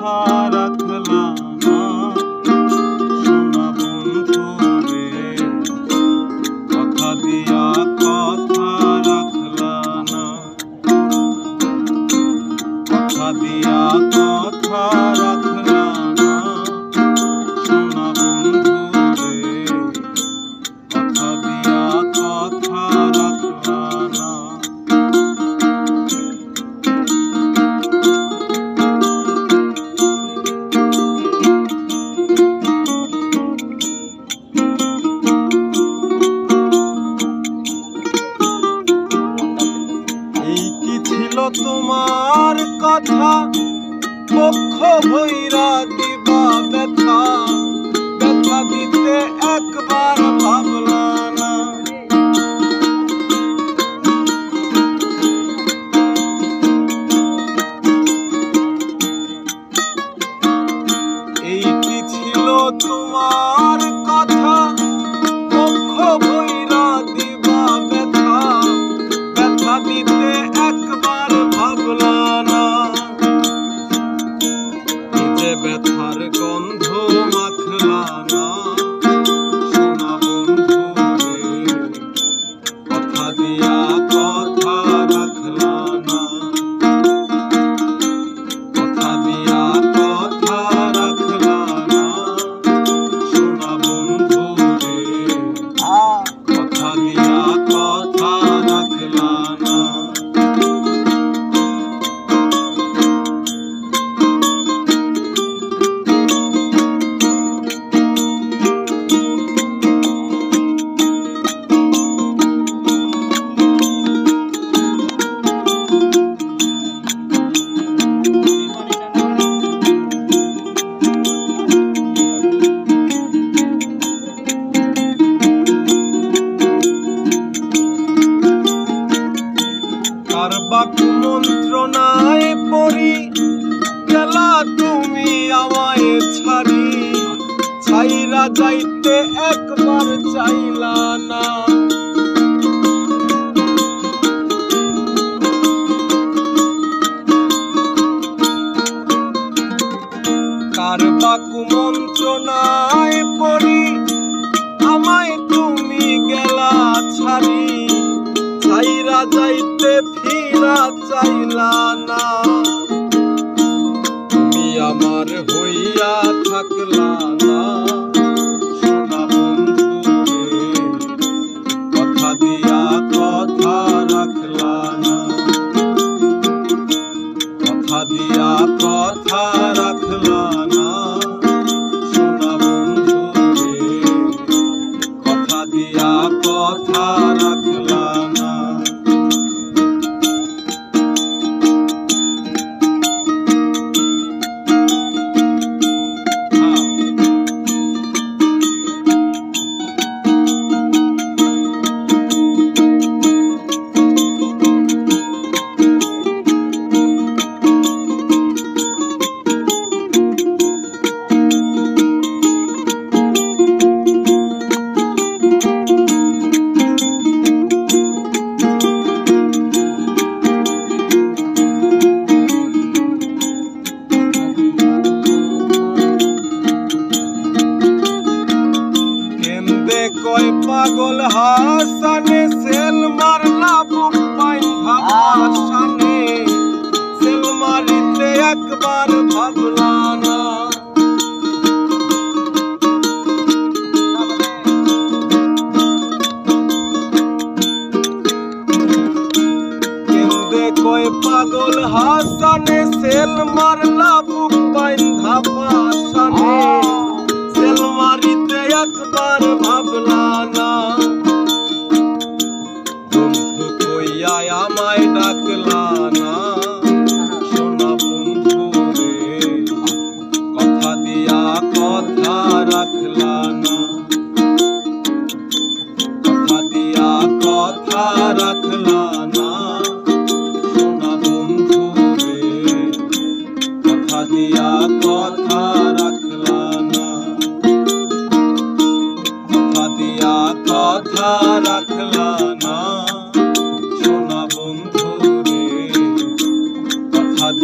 দিয়া কথা ভৈরা তুমি আমায় ছাড়ি। ছাইরা যাইতে একবার চাইলা না। কারবা কুমন্ত্রণায় পড়ি, আমায় তুমি গেলা ছাড়ি। ছাইরা যাইতে ফিরা চাইলা না। আমার হইয়া থাকলা না। সোনা বন্ধু কথা দিয়া কথা রাখলা না। কথা দিয়া কথা সেল মারলা বুক পাইন ভাবাসানে সেল মারিতে একবার ভাবলা না। বন্ধু কইয়া আমায় ডাকলা না। সোনা বন্ধু রে, কথা দিয়া কথা রাখলা না। কথা দিয়া কথা রাখলা